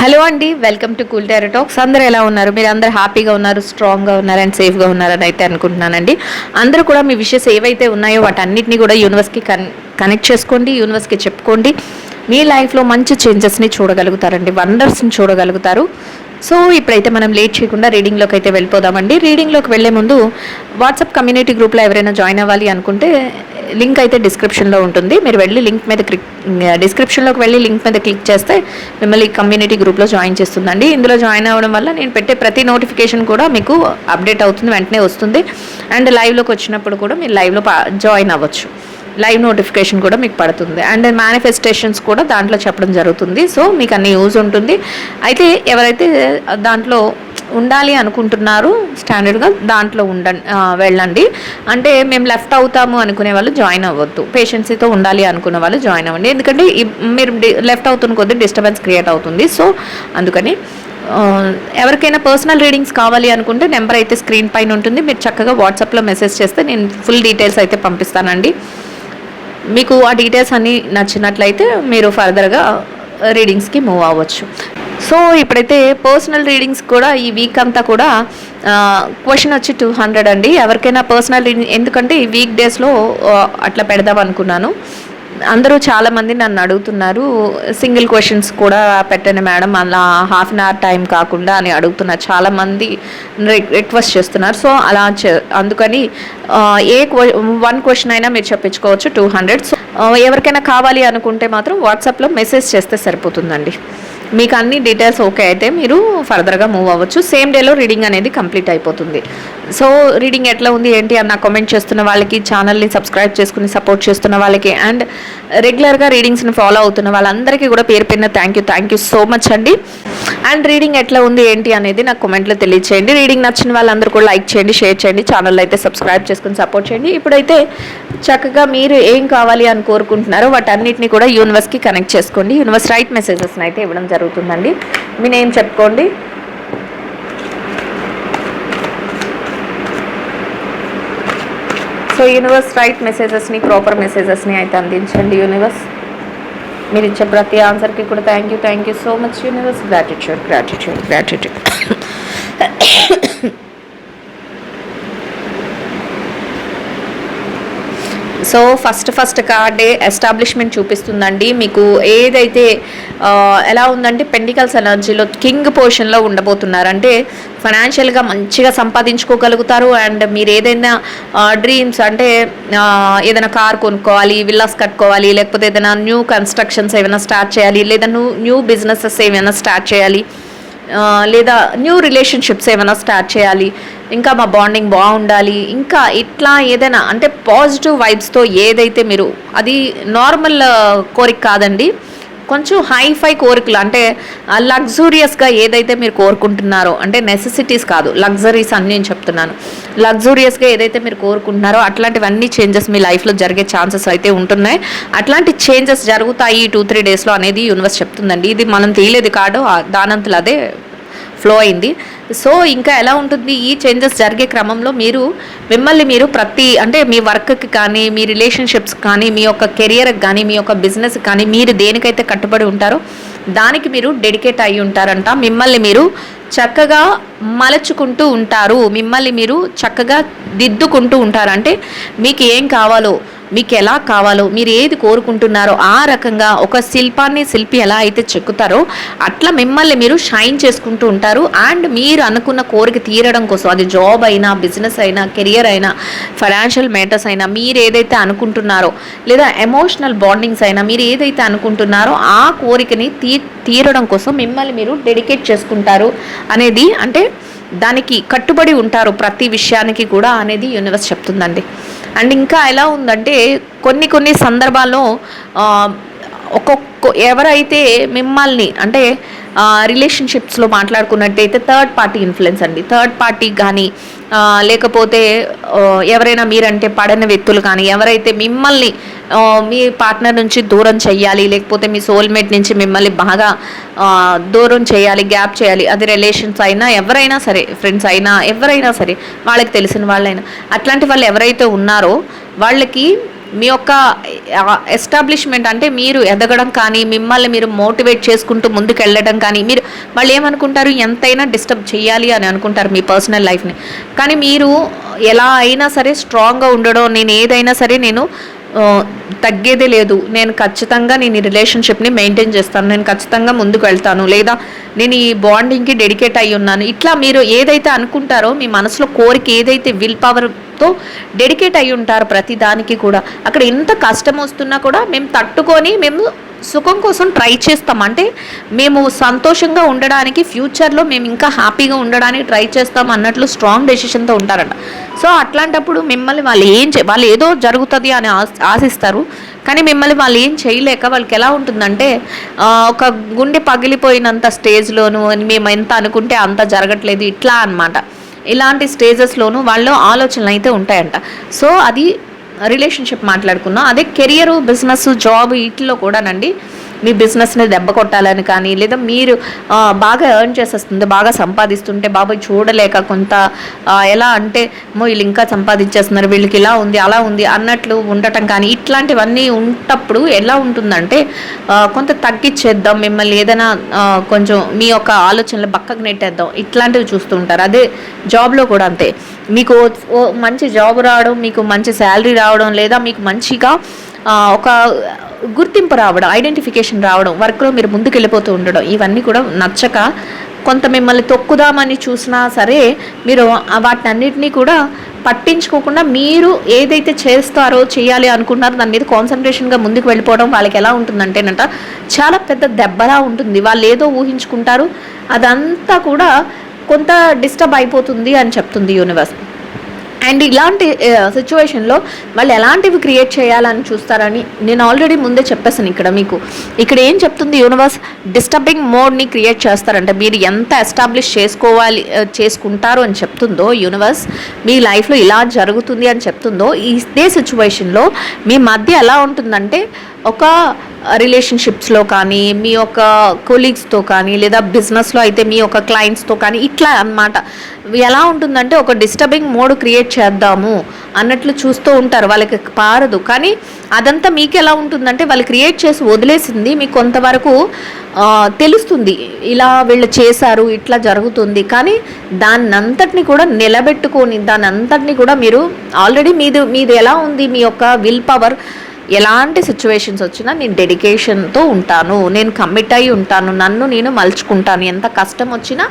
Hello అండి welcome to cool tarot talks. అందరూ ఎలా ఉన్నారు? మీరు అందరూ హ్యాపీగా ఉన్నారు స్ట్రాంగ్గా ఉన్నారు అండ్ సేఫ్గా ఉన్నారని అయితే అనుకుంటున్నానండి. అందరూ కూడా మీ విషయస్ ఏవైతే ఉన్నాయో వాటన్నిటిని కూడా యూనివర్స్కి కన్ కనెక్ట్ చేసుకోండి యూనివర్స్కి చెప్పుకోండి. మీ లైఫ్లో మంచి చేంజెస్ని చూడగలుగుతారండి వండర్స్ని చూడగలుగుతారు. సో ఇప్పుడైతే మనం లేట్ చేయకుండా రీడింగ్లోకి అయితే వెళ్ళిపోదామండి. రీడింగ్లోకి వెళ్ళే ముందు వాట్సాప్ కమ్యూనిటీ గ్రూప్లో ఎవరైనా జాయిన్ అవ్వాలి అనుకుంటే లింక్ అయితే డిస్క్రిప్షన్లో ఉంటుంది. మీరు వెళ్ళి లింక్ మీద క్లిక్ డిస్క్రిప్షన్లోకి వెళ్ళి లింక్ మీద క్లిక్ చేస్తే మిమ్మల్ని కమ్యూనిటీ గ్రూప్లో జాయిన్ చేస్తుందండి. ఇందులో జాయిన్ అవ్వడం వల్ల నేను పెట్టే ప్రతి నోటిఫికేషన్ కూడా మీకు అప్డేట్ అవుతుంది వెంటనే వస్తుంది. అండ్ లైవ్లోకి వచ్చినప్పుడు కూడా మీరు లైవ్లో జాయిన్ అవ్వచ్చు. లైవ్ నోటిఫికేషన్ కూడా మీకు పడుతుంది. అండ్ మేనిఫెస్టేషన్స్ కూడా దాంట్లో చెప్పడం జరుగుతుంది. సో మీకు అన్ని యూజ్ ఉంటుంది. అయితే ఎవరైతే దాంట్లో ఉండాలి అనుకుంటున్నారు స్టాండర్డ్గా దాంట్లో ఉండ వెళ్ళండి. అంటే మేము లెఫ్ట్ అవుతాము అనుకునే వాళ్ళు జాయిన్ అవ్వద్దు. పేషెన్సీతో ఉండాలి అనుకునే వాళ్ళు జాయిన్ అవ్వండి. ఎందుకంటే మీరు లెఫ్ట్ అవుతున్న కొద్దీ డిస్టర్బెన్స్ క్రియేట్ అవుతుంది. సో అందుకని ఎవరికైనా పర్సనల్ రీడింగ్స్ కావాలి అనుకుంటే నెంబర్ అయితే స్క్రీన్ పైన ఉంటుంది. మీరు చక్కగా వాట్సాప్లో మెసేజ్ చేస్తే నేను ఫుల్ డీటెయిల్స్ అయితే పంపిస్తానండి. మీకు ఆ డీటెయిల్స్ అన్నీ నచ్చినట్లయితే మీరు ఫర్దర్గా రీడింగ్స్కి మూవ్ అవ్వచ్చు. సో ఇప్పుడైతే పర్సనల్ రీడింగ్స్ కూడా ఈ వీక్ అంతా కూడా uh, క్వశ్చన్ వచ్చి టూ హండ్రెడ్ అండి. ఎవరికైనా పర్సనల్ రీడింగ్ ఎందుకంటే ఈ వీక్ డేస్లో uh, అట్లా పెడదాం అనుకున్నాను. అందరూ చాలామంది నన్ను అడుగుతున్నారు. సింగిల్ క్వశ్చన్స్ కూడా పెట్టండి మేడం. అలా హాఫ్ అన్ అవర్ టైం కాకుండా అని అడుగుతున్నారు. చాలామంది రిక్వెస్ట్ చేస్తున్నారు. సో అలా చే- అందుకని ఏ వన్ క్వశ్చన్ అయినా మీరు చెప్పించుకోవచ్చు టూ హండ్రెడ్. సో ఎవరికైనా కావాలి అనుకుంటే మాత్రం వాట్సాప్లో మెసేజ్ చేస్తే సరిపోతుందండి. మీకు అన్ని డీటెయిల్స్ ఓకే అయితే మీరు ఫర్దర్గా మూవ్ అవ్వచ్చు. సేమ్ డేలో రీడింగ్ అనేది కంప్లీట్ అయిపోతుంది. సో రీడింగ్ ఎట్లా ఉంది ఏంటి అన్న కామెంట్ చేస్తున్న వాళ్ళకి ఛానల్ని సబ్స్క్రైబ్ చేసుకుని సపోర్ట్ చేస్తున్న వాళ్ళకి అండ్ రెగ్యులర్గా రీడింగ్స్ని ఫాలో అవుతున్న వాళ్ళందరికీ కూడా పేరు పేరున thank you thank you so much అండి. అండ్ రీడింగ్ ఎట్లా ఉంది ఏంటి అనేది నాకు కామెంట్లో తెలియచేయండి. రీడింగ్ నచ్చిన వాళ్ళందరూ కూడా లైక్ చేయండి షేర్ చేయండి ఛానల్ అయితే సబ్స్క్రైబ్ చేసుకుని సపోర్ట్ చేయండి. ఇప్పుడైతే చక్కగా మీరు ఏం కావాలి అని కోరుకుంటున్నారో వాటన్నిటిని కూడా యూనివర్స్కి కనెక్ట్ చేసుకోండి. యూనివర్స్ రైట్ మెసేజెస్ని అయితే ఇవ్వడం జరుగుతుందండి. మీ నేమ్ చెప్పుకోండి. సో యూనివర్స్ రైట్ మెసేజెస్ని ప్రాపర్ మెసేజెస్ని అయితే అందించండి యూనివర్స్. మీరు ఇచ్చే ప్రతి ఆన్సర్కి కూడా thank you thank you so much universe. Gratitude gratitude gratitude so first first కార్డే establishment చూపిస్తుందండి. మీకు ఏదైతే ఎలా ఉందంటే పెండికల్స్ ఎనర్జీలో కింగ్ పొజిషన్లో ఉండబోతున్నారు అంటే ఫైనాన్షియల్గా మంచిగా సంపాదించుకోగలుగుతారు. అండ్ మీరు ఏదైనా డ్రీమ్స్ అంటే ఏదైనా కార్ కొనుక్కోవాలి విల్లాస్ కట్టుకోవాలి లేకపోతే ఏదైనా న్యూ కన్స్ట్రక్షన్స్ ఏమైనా స్టార్ట్ చేయాలి లేదా న్యూ న్యూ బిజినెసెస్ ఏమైనా స్టార్ట్ చేయాలి లేదా న్యూ రిలేషన్షిప్స్ ఏమైనా స్టార్ట్ చేయాలి ఇంకా మా బాండింగ్ బాగుండాలి ఇంకా ఇట్లా ఏదైనా అంటే పాజిటివ్ వైబ్స్తో ఏదైతే మీరు అది నార్మల్ కోరిక కాదండి. కొంచెం హైఫై కోరికలు అంటే లగ్జూరియస్గా ఏదైతే మీరు కోరుకుంటున్నారో అంటే నెసెసిటీస్ కాదు లగ్జరీస్ అని నేను చెప్తున్నాను. లగ్జూరియస్గా ఏదైతే మీరు కోరుకుంటున్నారో అట్లాంటివన్నీ చేంజెస్ మీ లైఫ్లో జరిగే ఛాన్సెస్ అయితే ఉంటున్నాయి. అట్లాంటి చేంజెస్ జరుగుతాయి టూ త్రీ డేస్లో అనేది యూనివర్స్ చెప్తుందండి. ఇది మనం తీయలేదు కాదు దానంతలు అదే ఫ్లో అయింది. సో ఇంకా ఎలా ఉంటుంది ఈ చేంజెస్ జరిగే క్రమంలో మీరు మిమ్మల్ని మీరు ప్రతి అంటే మీ వర్క్కి కానీ మీ రిలేషన్షిప్స్ కానీ మీ యొక్క కెరియర్కి కానీ మీ యొక్క బిజినెస్ కానీ మీరు దేనికైతే కట్టుబడి ఉంటారో దానికి మీరు డెడికేట్ అయి ఉంటారంట. మిమ్మల్ని మీరు చక్కగా మలచుకుంటూ ఉంటారు. మిమ్మల్ని మీరు చక్కగా దిద్దుకుంటూ ఉంటారు. అంటే మీకు ఏం కావాలో మీకు ఎలా కావాలో మీరు ఏది కోరుకుంటున్నారో ఆ రకంగా ఒక శిల్పాన్ని శిల్పి ఎలా అయితే చెక్కుతారో అట్లా మిమ్మల్ని మీరు షైన్ చేసుకుంటూ ఉంటారు. అండ్ మీరు అనుకున్న కోరిక తీరడం కోసం అది జాబ్ అయినా బిజినెస్ అయినా కెరియర్ అయినా ఫైనాన్షియల్ మేటర్స్ అయినా మీరు ఏదైతే అనుకుంటున్నారో లేదా ఎమోషనల్ బాండింగ్స్ అయినా మీరు ఏదైతే అనుకుంటున్నారో ఆ కోరికని తీ తీరడం కోసం మిమ్మల్ని మీరు డెడికేట్ చేసుకుంటారు అనేది అంటే దానికి కట్టుబడి ఉంటారు ప్రతి విషయానికి కూడా అనేది యూనివర్స్ చెప్తుందండి. అండ్ ఇంకా ఎలా ఉందంటే కొన్ని కొన్ని సందర్భాల్లో ఒక్కొక్క ఎవరైతే మిమ్మల్ని అంటే రిలేషన్షిప్స్లో మాట్లాడుకున్నట్టయితే థర్డ్ పార్టీ ఇన్ఫ్లుయెన్స్ అండి. థర్డ్ పార్టీ కానీ లేకపోతే ఎవరైనా మీరంటే పడని వ్యక్తులు కానీ ఎవరైతే మిమ్మల్ని మీ పార్ట్నర్ నుంచి దూరం చేయాలి లేకపోతే మీ సోల్మేట్ నుంచి మిమ్మల్ని బాగా దూరం చేయాలి గ్యాప్ చేయాలి అది రిలేషన్స్ అయినా ఎవరైనా సరే ఫ్రెండ్స్ అయినా ఎవరైనా సరే వాళ్ళకి తెలిసిన వాళ్ళైనా అట్లాంటి వాళ్ళు ఎవరైతే ఉన్నారో వాళ్ళకి మీ యొక్క ఎస్టాబ్లిష్మెంట్ అంటే మీరు ఎదగడం కానీ మిమ్మల్ని మీరు మోటివేట్ చేసుకుంటూ ముందుకు వెళ్ళడం కానీ మీరు వాళ్ళు ఏమనుకుంటారు? ఎంతైనా డిస్టర్బ్ చేయాలి అని అనుకుంటారు మీ పర్సనల్ లైఫ్ని. కానీ మీరు ఎలా అయినా సరే స్ట్రాంగ్గా ఉండడం నేను ఏదైనా సరే నేను తగ్గేదే లేదు. నేను ఖచ్చితంగా నేను ఈ రిలేషన్షిప్ని మెయింటైన్ చేస్తాను. నేను ఖచ్చితంగా ముందుకు వెళ్తాను. లేదా నేను ఈ బాండింగ్కి డెడికేట్ అయి ఉన్నాను. ఇట్లా మీరు ఏదైతే అనుకుంటారో మీ మనసులో కోరిక ఏదైతే విల్ పవర్తో డెడికేట్ అయి ఉంటారో ప్రతి దానికి కూడా అక్కడ ఎంత కష్టం వస్తున్నా కూడా మేము తట్టుకొని మేము సుఖం కోసం ట్రై చేస్తాం. అంటే మేము సంతోషంగా ఉండడానికి ఫ్యూచర్లో మేము ఇంకా హ్యాపీగా ఉండడానికి ట్రై చేస్తాం అన్నట్లు స్ట్రాంగ్ డెసిషన్తో ఉంటారంట. సో అట్లాంటప్పుడు మిమ్మల్ని వాళ్ళు ఏం చే వాళ్ళు ఏదో జరుగుతుంది అని ఆశ- ఆశిస్తారు. కానీ మిమ్మల్ని వాళ్ళు ఏం చేయలేక వాళ్ళకి ఎలా ఉంటుందంటే ఒక గుండె పగిలిపోయినంత స్టేజ్లోను మేము ఎంత అనుకుంటే అంత జరగట్లేదు ఇట్లా అన్నమాట. ఇలాంటి స్టేజెస్లోనూ వాళ్ళు ఆలోచనలు అయితే ఉంటాయంట. సో అది రిలేషన్షిప్ మాట్లాడుకున్నాం అదే కెరియర్ బిజినెస్ జాబ్ వీటిలో కూడానండి మీ బిజినెస్ని దెబ్బ కొట్టాలని కానీ లేదా మీరు బాగా ఎర్న్ చేసేస్తుంది బాగా సంపాదిస్తుంటే బాబాయ్ చూడలేక కొంత ఎలా అంటే మో వీళ్ళు ఇంకా సంపాదించేస్తున్నారు వీళ్ళకి ఇలా ఉంది అలా ఉంది అన్నట్లు ఉండటం కానీ ఇట్లాంటివన్నీ ఉంటప్పుడు ఎలా ఉంటుందంటే కొంత తగ్గించేద్దాం మిమ్మల్ని ఏదైనా కొంచెం మీ యొక్క ఆలోచనలు పక్కకు నెట్టేద్దాం ఇట్లాంటివి చూస్తూ ఉంటారు. అదే జాబ్లో కూడా అంతే. మీకు ఓ మంచి జాబ్ రావడం మీకు మంచి శాలరీ రావడం లేదా మీకు మంచిగా ఒక గుర్తింపు రావడం ఐడెంటిఫికేషన్ రావడం వర్క్లో మీరు ముందుకు వెళ్ళిపోతూ ఉండడం ఇవన్నీ కూడా నచ్చక కొంత మిమ్మల్ని తొక్కుదామని చూసినా సరే మీరు ఆ వాటిని కూడా పట్టించుకోకుండా మీరు ఏదైతే చేస్తారో చేయాలి అనుకున్నారో దాని మీద కాన్సన్ట్రేషన్గా ముందుకు వెళ్ళిపోవడం వాళ్ళకి ఎలా ఉంటుందంటేనంట చాలా పెద్ద దెబ్బలా ఉంటుంది. వాళ్ళు ఏదో ఊహించుకుంటారు అదంతా కూడా కొంత డిస్టర్బ్ అయిపోతుంది అని చెప్తుంది యూనివర్స్. అండ్ ఇలాంటి సిచ్యువేషన్లో వాళ్ళు ఎలాంటివి క్రియేట్ చేయాలని చూస్తారని నేను ఆల్రెడీ ముందే చెప్పేసాను ఇక్కడ మీకు. ఇక్కడ ఏం చెప్తుంది యూనివర్స్? డిస్టర్బింగ్ మోడ్ని క్రియేట్ చేస్తారంటే. మీరు ఎంత ఎస్టాబ్లిష్ చేసుకోవాలి చేసుకుంటారు అని చెప్తుందో యూనివర్స్ మీ లైఫ్లో ఇలా జరుగుతుంది అని చెప్తుందో ఇదే సిచ్యువేషన్లో మీ మధ్య ఎలా ఉంటుందంటే ఒక రిలేషన్షిప్స్లో కానీ మీ యొక్క కొలీగ్స్తో కానీ లేదా బిజినెస్లో అయితే మీ యొక్క క్లయింట్స్తో కానీ ఇట్లా అన్నమాట. ఎలా ఉంటుందంటే ఒక డిస్టర్బింగ్ మోడ్ క్రియేట్ చేద్దాము అన్నట్లు చూస్తూ ఉంటారు వాళ్ళకి పారదు. కానీ అదంతా మీకు ఎలా ఉంటుందంటే వాళ్ళు క్రియేట్ చేసి వదిలేసింది మీకు కొంతవరకు తెలుస్తుంది. ఇలా వీళ్ళు చేశారు ఇట్లా జరుగుతుంది. కానీ దాన్నంతటిని కూడా నిలబెట్టుకొని దాని అంతటిని కూడా మీరు ఆల్రెడీ మీది మీది ఎలా ఉంది? మీ యొక్క విల్ పవర్ ఎలాంటి సిచ్యువేషన్స్ వచ్చినా నేను డెడికేషన్తో ఉంటాను నేను కమిట్ అయి ఉంటాను నన్ను నేను మలుచుకుంటాను. ఎంత కష్టం వచ్చినా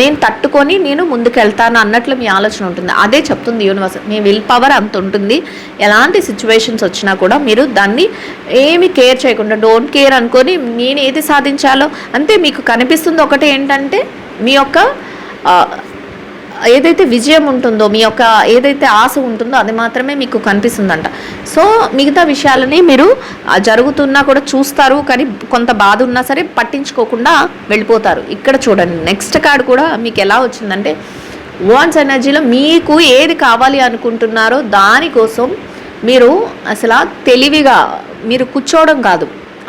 నేను తట్టుకొని నేను ముందుకెళ్తాను అన్నట్లు మీ ఆలోచన ఉంటుంది. అదే చెప్తుంది యూనివర్స్ మీ విల్ పవర్ అంత ఉంటుంది. ఎలాంటి సిచ్యువేషన్స్ వచ్చినా కూడా మీరు దాన్ని ఏమి కేర్ చేయకుండా డోంట్ కేర్ అనుకొని నేను ఏది సాధించాలో అంతే మీకు కనిపిస్తుంది ఒకటి ఏంటంటే మీ యొక్క ఏదైతే విజయం ఉంటుందో మీ యొక్క ఏదైతే ఆశ ఉంటుందో అది మాత్రమే మీకు కనిపిస్తుందంట. సో మిగతా విషయాలని మీరు జరుగుతున్నా కూడా చూస్తారు కానీ కొంత బాధ ఉన్నా సరే పట్టించుకోకుండా వెళ్ళిపోతారు. ఇక్కడ చూడండి నెక్స్ట్ కార్డు కూడా మీకు ఎలా వచ్చిందంటే వాన్స్ ఎనర్జీలో మీకు ఏది కావాలి అనుకుంటున్నారో దానికోసం మీరు అసలు తెలివిగా మీరు కూర్చోవడం కాదు.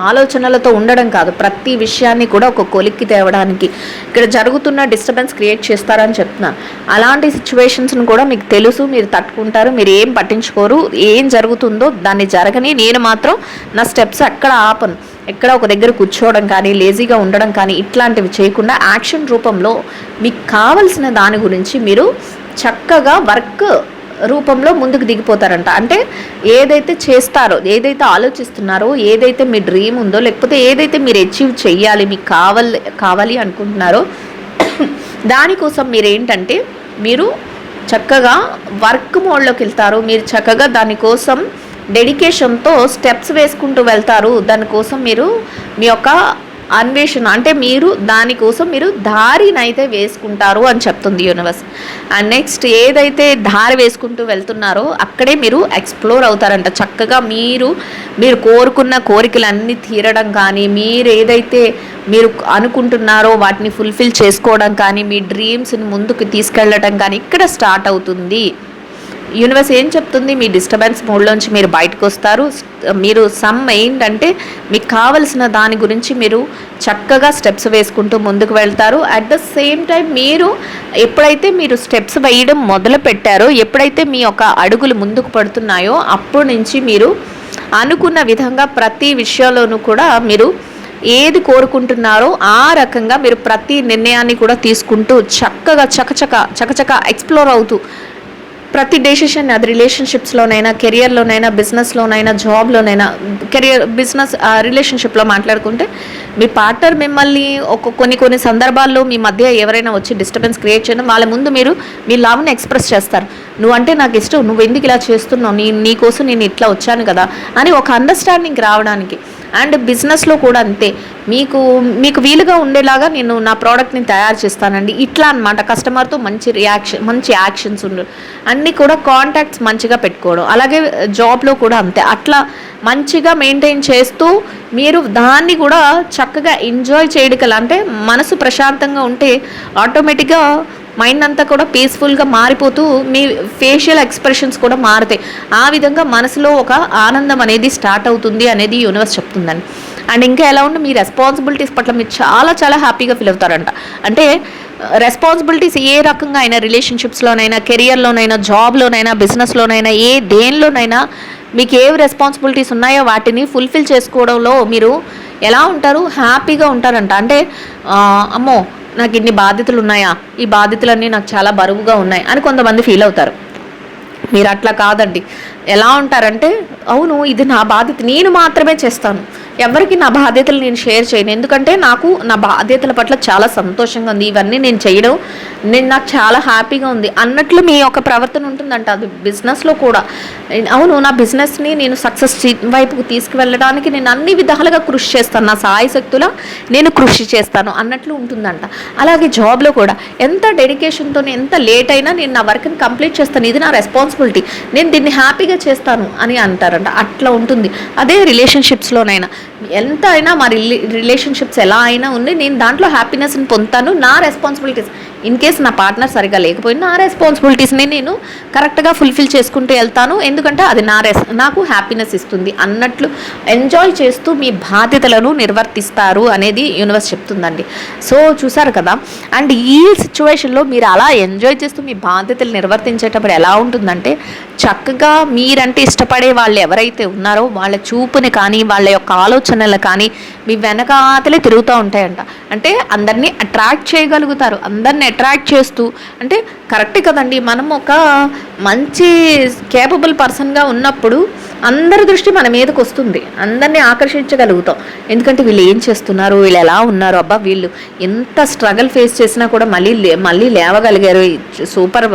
ఆలోచనలతో ఉండడం కాదు. ప్రతి విషయాన్ని కూడా ఒక కొలిక్కి తేవడానికి ఇక్కడ జరుగుతున్న డిస్టర్బెన్స్ క్రియేట్ చేస్తారని చెప్తున్నాను అలాంటి సిచ్యువేషన్స్ను కూడా మీకు తెలుసు మీరు తట్టుకుంటారు మీరు ఏం పట్టించుకోరు ఏం జరుగుతుందో దాన్ని జరగని నేను మాత్రం నా స్టెప్స్ అక్కడ ఆపను. ఎక్కడ ఒక దగ్గర కూర్చోవడం కానీ లేజీగా ఉండడం కానీ ఇట్లాంటివి చేయకుండా యాక్షన్ రూపంలో మీకు కావలసిన దాని గురించి మీరు చక్కగా వర్క్ రూపంలో ముందుకు దిగిపోతారంట. అంటే ఏదైతే చేస్తారో ఏదైతే ఆలోచిస్తున్నారో ఏదైతే మీ డ్రీమ్ ఉందో లేకపోతే ఏదైతే మీరు అచీవ్ చెయ్యాలి మీకు కావాలి కావాలి అనుకుంటున్నారో దానికోసం మీరు ఏంటంటే మీరు చక్కగా వర్క్ మోడ్లోకి వెళ్తారు. మీరు చక్కగా దానికోసం డెడికేషన్తో స్టెప్స్ వేసుకుంటూ వెళ్తారు. దానికోసం మీరు మీ యొక్క అన్వేషణ. అంటే మీరు దానికోసం మీరు దారినైతే వేసుకుంటారు అని చెప్తుంది యూనివర్స్. అండ్ నెక్స్ట్ ఏదైతే దారి వేసుకుంటూ వెళ్తున్నారో అక్కడే మీరు ఎక్స్ప్లోర్ అవుతారంట. చక్కగా మీరు మీరు కోరుకున్న కోరికలన్నీ తీరడం కానీ మీరు ఏదైతే మీరు అనుకుంటున్నారో వాటిని ఫుల్ఫిల్ చేసుకోవడం కానీ మీ డ్రీమ్స్ని ముందుకు తీసుకెళ్ళడం కానీ ఇక్కడ స్టార్ట్ అవుతుంది. యూనివర్స్ ఏం చెప్తుంది? మీ డిస్టర్బెన్స్ మూడ్లోంచి మీరు బయటకు వస్తారు మీరు సమ్ ఏంటంటే మీకు కావలసిన దాని గురించి మీరు చక్కగా స్టెప్స్ వేసుకుంటూ ముందుకు వెళ్తారు. అట్ ద సేమ్ టైం మీరు ఎప్పుడైతే మీరు స్టెప్స్ వేయడం మొదలు పెట్టారో ఎప్పుడైతే మీ యొక్క అడుగులు ముందుకు పడుతున్నాయో అప్పటి నుంచి మీరు అనుకున్న విధంగా ప్రతి విషయంలోనూ కూడా మీరు ఏది కోరుకుంటున్నారో ఆ రకంగా మీరు ప్రతి నిర్ణయాన్ని కూడా తీసుకుంటూ చక్కగా చకచక చకచక ఎక్స్ప్లోర్ అవుతూ ప్రతి డెసిషన్ అది రిలేషన్షిప్స్లోనైనా కెరియర్లోనైనా బిజినెస్లోనైనా జాబ్లోనైనా కెరియర్ బిజినెస్ రిలేషన్షిప్లో మాట్లాడుకుంటే మీ పార్ట్నర్ మిమ్మల్ని ఒక కొన్ని కొన్ని సందర్భాల్లో మీ మధ్య ఎవరైనా వచ్చి డిస్టర్బెన్స్ క్రియేట్ చేయడం వాళ్ళ ముందు మీరు మీ లవ్ని ఎక్స్ప్రెస్ చేస్తారు. నువ్వంటే నాకు ఇష్టం నువ్వు ఎందుకు ఇలా చేస్తున్నావు? నీ నీకోసం నేను ఇట్లా వచ్చాను కదా అని ఒక అండర్స్టాండింగ్ రావడానికి. అండ్ బిజినెస్లో కూడా అంతే. మీకు మీకు వీలుగా ఉండేలాగా నేను నా ప్రోడక్ట్ని తయారు చేస్తానండి. ఇట్లా అనమాట కస్టమర్తో మంచి రియాక్షన్ మంచి యాక్షన్స్ ఉండు. అన్నీ కూడా కాంటాక్ట్స్ మంచిగా పెట్టుకోవడం. అలాగే జాబ్లో కూడా అంతే. అట్లా మంచిగా మెయింటైన్ చేస్తూ మీరు దాన్ని కూడా చక్కగా ఎంజాయ్ చేయడం అంటే మనసు ప్రశాంతంగా ఉంటే ఆటోమేటిక్గా మైండ్ అంతా కూడా పీస్ఫుల్గా మారిపోతూ మీ ఫేషియల్ ఎక్స్ప్రెషన్స్ కూడా మారుతాయి ఆ విధంగా మనసులో ఒక ఆనందం అనేది స్టార్ట్ అవుతుంది అనేది యూనివర్స్ చెప్తుందండి. అండ్ ఇంకా ఎలా ఉంటే మీ రెస్పాన్సిబిలిటీస్ పట్ల మీరు చాలా చాలా హ్యాపీగా ఫీల్ అవుతారంట. అంటే uh, రెస్పాన్సిబిలిటీస్ ఏ రకంగా అయినా రిలేషన్షిప్స్లోనైనా కెరియర్లోనైనా జాబ్లోనైనా బిజినెస్లోనైనా ఏ దేనిలోనైనా మీకు ఏ రెస్పాన్సిబిలిటీస్ ఉన్నాయో వాటిని ఫుల్ఫిల్ చేసుకోవడంలో మీరు ఎలా ఉంటారు? హ్యాపీగా ఉంటారంట. అంటే uh, అమ్మో నాకు ఇన్ని బాధ్యతలు ఉన్నాయా? ఈ బాధ్యతలన్నీ నాకు చాలా బరువుగా ఉన్నాయి అని కొంతమంది ఫీల్ అవుతారు. మీరు అట్లా కాదండి. ఎలా ఉంటారంటే అవును ఇది నా బాధ్యత నేను మాత్రమే చేస్తాను. ఎవరికి నా బాధ్యతలు నేను షేర్ చేయను. ఎందుకంటే నాకు నా బాధ్యతల పట్ల చాలా సంతోషంగా ఉంది. ఇవన్నీ నేను చేయడం నేను నాకు చాలా హ్యాపీగా ఉంది. అన్నట్లు మీ యొక్క ప్రవర్తన ఉంటుందంట. అది బిజినెస్లో కూడా. అవును నా బిజినెస్ని నేను సక్సెస్ వైపుకు తీసుకువెళ్ళడానికి నేను అన్ని విధాలుగా కృషి చేస్తాను. నా సాయి శక్తుల నేను కృషి చేస్తాను అన్నట్లు ఉంటుందంట. అలాగే జాబ్లో కూడా ఎంత డెడికేషన్తో ఎంత లేట్ అయినా నేను నా వర్క్ని కంప్లీట్ చేస్తాను. ఇది నా రెస్పాన్సిబిలిటీ. నేను దీన్ని హ్యాపీగా చేస్తాను అని అంటారంట. అట్లా ఉంటుంది. అదే రిలేషన్షిప్స్లోనైనా. ఎంత అయినా మా రిలే రిలేషన్షిప్స్ ఎలా అయినా ఉంది. నేను దాంట్లో హ్యాపీనెస్ని పొందుతాను. నా రెస్పాన్సిబిలిటీస్ ఇన్ కేస్ నా పార్ట్నర్ సరిగా లేకపోయినా నా రెస్పాన్సిబిలిటీస్ని నేను కరెక్ట్గా ఫుల్ఫిల్ చేసుకుంటూ వెళ్తాను. ఎందుకంటే అది నా రెస్ నాకు హ్యాపీనెస్ ఇస్తుంది. అన్నట్లు ఎంజాయ్ చేస్తూ మీ బాధ్యతలను నిర్వర్తిస్తారు అనేది యూనివర్స్ చెప్తుందండి. సో చూసారు కదా? అండ్ ఈ సిచ్యువేషన్లో మీరు అలా ఎంజాయ్ చేస్తూ మీ బాధ్యతలు నిర్వర్తించేటప్పుడు ఎలా ఉంటుందంటే చక్కగా మీరంటే ఇష్టపడే వాళ్ళు ఎవరైతే ఉన్నారో వాళ్ళ చూపుని కానీ వాళ్ళ యొక్క ఆలోచనలు కానీ మీ వెనకాతలే తిరుగుతూ ఉంటాయంట. అంటే అందరినీ అట్రాక్ట్ చేయగలుగుతారు. అందరిని అట్రాక్ట్ చేస్తూ అంటే కరెక్ట్ కదండి. మనం ఒక మంచి కేపబుల్ పర్సన్గా ఉన్నప్పుడు అందరి దృష్టి మన మీదకి వస్తుంది. అందరినీ ఆకర్షించగలుగుతాం. ఎందుకంటే వీళ్ళు ఏం చేస్తున్నారు? వీళ్ళు ఎలా ఉన్నారు? అబ్బా వీళ్ళు ఎంత స్ట్రగల్ ఫేస్ చేసినా కూడా మళ్ళీ లే- మళ్ళీ లేవగలిగారు. Super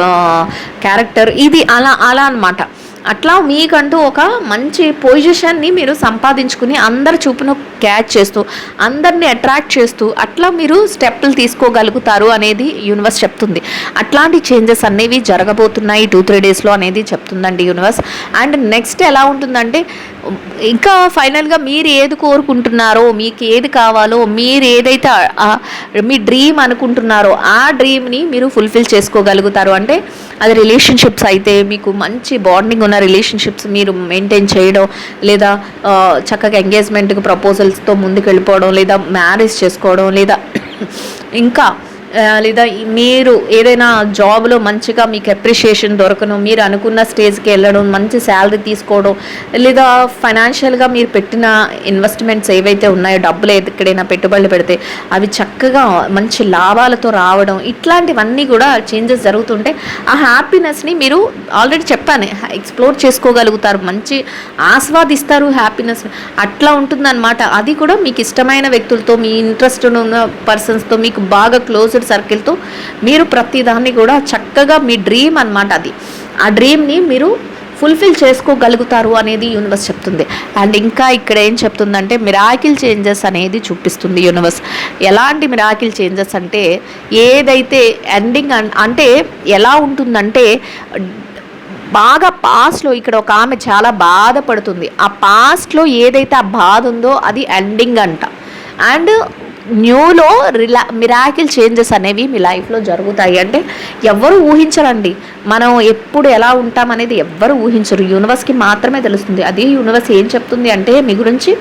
character. ఇది అలా అలా అన్నమాట. అట్లా మీకంటూ ఒక మంచి పొజిషన్ని మీరు సంపాదించుకుని అందరి చూపును క్యాచ్ చేస్తూ అందరిని అట్రాక్ట్ చేస్తూ అట్లా మీరు స్టెప్పులు తీసుకోగలుగుతారు అనేది యూనివర్స్ చెప్తుంది. అట్లాంటి చేంజెస్ అనేవి జరగబోతున్నాయి టూ త్రీ డేస్లో అనేది చెప్తుందండి యూనివర్స్. అండ్ నెక్స్ట్ ఎలా ఉంటుందంటే ఇంకా ఫైనల్గా మీరు ఏది కోరుకుంటున్నారో మీకు ఏది కావాలో మీరు ఏదైతే మీ డ్రీమ్ అనుకుంటున్నారో ఆ డ్రీమ్ని మీరు ఫుల్ఫిల్ చేసుకోగలుగుతారు. అంటే అది రిలేషన్షిప్స్ అయితే మీకు మంచి బాండింగ్ ఉన్న రిలేషన్షిప్స్ మీరు మెయింటైన్ చేయడం లేదా చక్కగా ఎంగేజ్మెంట్కి ప్రపోజల్స్తో ముందుకు వెళ్ళిపోవడం లేదా మ్యారేజ్ చేసుకోవడం లేదా ఇంకా లేదా మీరు ఏదైనా జాబ్లో మంచిగా మీకు అప్రిషియేషన్ దొరకను మీరు అనుకున్న స్టేజ్కి వెళ్ళడం మంచి శాలరీ తీసుకోవడం లేదా ఫైనాన్షియల్గా మీరు పెట్టిన ఇన్వెస్ట్మెంట్స్ ఏవైతే ఉన్నాయో డబ్బులు ఎక్కడైనా పెట్టుబడులు పెడితే అవి చక్కగా మంచి లాభాలతో రావడం ఇట్లాంటివన్నీ కూడా చేంజెస్ జరుగుతుంటే ఆ హ్యాపీనెస్ని మీరు ఆల్రెడీ చెప్పాను ఎక్స్ప్లోర్ చేసుకోగలుగుతారు మంచి ఆస్వాదిస్తారు హ్యాపీనెస్ అట్లా ఉంటుందన్నమాట. అది కూడా మీకు ఇష్టమైన వ్యక్తులతో మీ ఇంట్రెస్ట్ ఉన్న పర్సన్స్తో మీకు బాగా క్లోజ్ క్లోజ్డ్ సర్కిల్తో మీరు ప్రతిదాన్ని కూడా చక్కగా మీ డ్రీమ్ అనమాట అది. ఆ డ్రీమ్ని మీరు ఫుల్ఫిల్ చేసుకోగలుగుతారు అనేది యూనివర్స్ చెప్తుంది. అండ్ ఇంకా ఇక్కడ ఏం చెప్తుందంటే మిరాకిల్ చేంజెస్ అనేది చూపిస్తుంది యూనివర్స్. ఎలాంటి మిరాకిల్ చేంజెస్ అంటే ఏదైతే ఎండింగ్ అంటే ఎలా ఉంటుందంటే బాగా పాస్ట్లో ఇక్కడ ఒక ఆమె చాలా బాధపడుతుంది. ఆ పాస్ట్లో ఏదైతే ఆ బాధ ఉందో అది ఎండింగ్ అంట. అండ్ న్యూలో రిలా మిరాకిల్ చేంజెస్ అనేవి మీ లైఫ్లో జరుగుతాయి. అంటే ఎవరు ఊహించరండి. మనం ఎప్పుడు ఎలా ఉంటామనేది ఎవ్వరు ఊహించరు. యూనివర్స్కి మాత్రమే తెలుస్తుంది. అది యూనివర్స్ ఏం చెప్తుంది అంటే మీ గురించి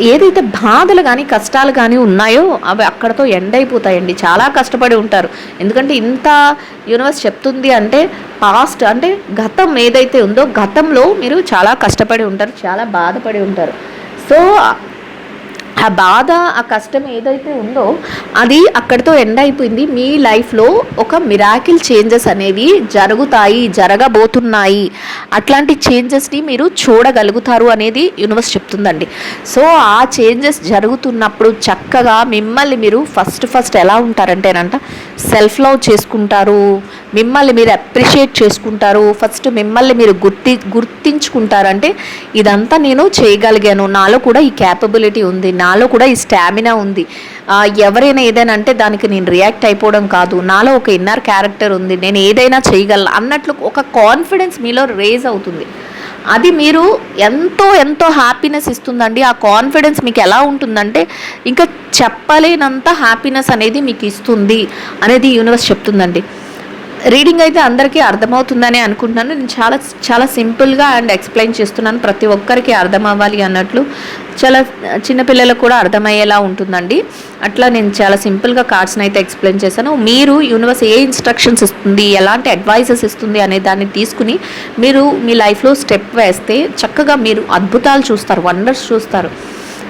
ఏదైతే బాధలు కానీ కష్టాలు కానీ ఉన్నాయో అవి అక్కడతో ఎండ్ అయిపోతాయండి. చాలా కష్టపడి ఉంటారు. ఎందుకంటే ఇంత యూనివర్స్ చెప్తుంది అంటే పాస్ట్ అంటే గతం ఏదైతే ఉందో గతంలో మీరు చాలా కష్టపడి ఉంటారు. చాలా బాధపడి ఉంటారు. సో ఆ బాధ ఆ కష్టం ఏదైతే ఉందో అది అక్కడితో ఎండ్ అయిపోయింది. మీ లైఫ్లో ఒక మిరాకిల్ చేంజెస్ అనేవి జరుగుతాయి జరగబోతున్నాయి. అట్లాంటి చేంజెస్ని మీరు చూడగలుగుతారు అనేది యూనివర్స్ చెప్తుందండి. సో ఆ చేంజెస్ జరుగుతున్నప్పుడు చక్కగా మిమ్మల్ని మీరు ఫస్ట్ ఫస్ట్ ఎలా ఉంటారంటేనంట సెల్ఫ్ లవ్ చేసుకుంటారు. మిమ్మల్ని మీరు అప్రిషియేట్ చేసుకుంటారు. ఫస్ట్ మిమ్మల్ని మీరు గుర్తి గుర్తించుకుంటారంటే ఇదంతా నేను చేయగలిగాను. నాలో కూడా ఈ క్యాపబిలిటీ ఉంది. నాలో కూడా ఈ స్టామినా ఉంది. ఎవరైనా ఏదైనా అంటే దానికి నేను రియాక్ట్ అయిపోవడం కాదు. నాలో ఒక ఇన్నర్ క్యారెక్టర్ ఉంది. నేను ఏదైనా చేయగలను అన్నట్లు ఒక కాన్ఫిడెన్స్ మీలో రేజ్ అవుతుంది. అది మీరు ఎంతో ఎంతో హ్యాపీనెస్ ఇస్తుందండి. ఆ కాన్ఫిడెన్స్ మీకు ఎలా ఉంటుందంటే ఇంకా చెప్పలేనంత హ్యాపీనెస్ అనేది మీకు ఇస్తుంది అనేది యూనివర్స్ చెప్తుందండి. రీడింగ్ అయితే అందరికీ అర్థమవుతుందని అనుకుంటున్నాను. నేను చాలా చాలా సింపుల్గా అండ్ ఎక్స్ప్లెయిన్ చేస్తున్నాను. ప్రతి ఒక్కరికి అర్థం అవ్వాలి అన్నట్లు చాలా చిన్నపిల్లలకు కూడా అర్థమయ్యేలా ఉంటుందండి. అట్లా నేను చాలా సింపుల్గా కార్డ్స్ని అయితే ఎక్స్ప్లెయిన్ చేశాను. మీరు యూనివర్స్ ఏ ఇన్స్ట్రక్షన్స్ ఇస్తుంది ఎలాంటి అడ్వైజెస్ ఇస్తుంది అనే దాన్ని తీసుకుని మీరు మీ లైఫ్లో స్టెప్ వేస్తే చక్కగా మీరు అద్భుతాలు చూస్తారు వండర్స్ చూస్తారు.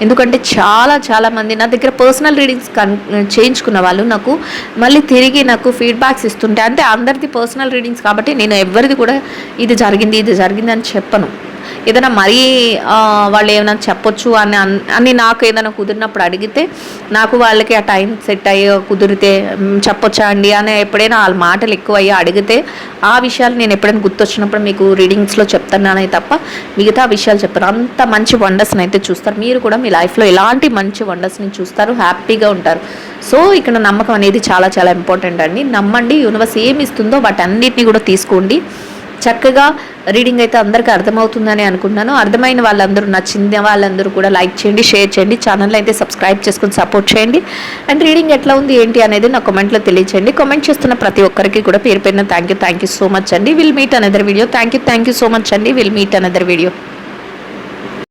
ఎందుకంటే చాలా చాలా మంది నా దగ్గర పర్సనల్ రీడింగ్స్ కన్ చేయించుకున్న వాళ్ళు నాకు మళ్ళీ తిరిగి నాకు ఫీడ్బ్యాక్స్ ఇస్తుంటే అంటే అందరిది పర్సనల్ రీడింగ్స్ కాబట్టి నేను ఎవరిది కూడా ఇది జరిగింది ఇది జరిగింది అని చెప్పను. ఏదైనా మరీ వాళ్ళు ఏమైనా చెప్పొచ్చు అని అన్- అని నాకు ఏదైనా కుదిరినప్పుడు అడిగితే నాకు వాళ్ళకి ఆ టైం సెట్ అయ్యి కుదిరితే చెప్పొచ్చా అండి? అని ఎప్పుడైనా వాళ్ళ మాటలు ఎక్కువ అయ్యి అడిగితే ఆ విషయాలు నేను ఎప్పుడైనా గుర్తొచ్చినప్పుడు మీకు రీడింగ్స్లో చెప్తున్నానే తప్ప మిగతా విషయాలు చెప్పారు. అంత మంచి వండర్స్ని అయితే చూస్తారు. మీరు కూడా మీ లైఫ్లో ఎలాంటి మంచి వండర్స్ని చూస్తారు? హ్యాపీగా ఉంటారు. సో ఇక్కడ నమ్మకం అనేది చాలా చాలా ఇంపార్టెంట్ అండి. నమ్మండి. యూనివర్స్ ఏమి ఇస్తుందో వాటన్నిటిని కూడా తీసుకోండి. చక్కగా రీడింగ్ అయితే అందరికీ అర్థమవుతుందని అనుకుంటున్నాను. అర్థమైన వాళ్ళందరూ నచ్చిన వాళ్ళందరూ కూడా లైక్ చేయండి షేర్ చేయండి. ఛానల్ అయితే సబ్స్క్రైబ్ చేసుకొని సపోర్ట్ చేయండి. అండ్ రీడింగ్ ఎట్లా ఉంది ఏంటి అనేది నా కామెంట్లో తెలియచేయండి. కామెంట్ చేస్తున్న ప్రతి ఒక్కరికి కూడా పేరు పేరున thank you thank you so much అండి. Will meet another video thank you thank you so much అండి. Will meet another video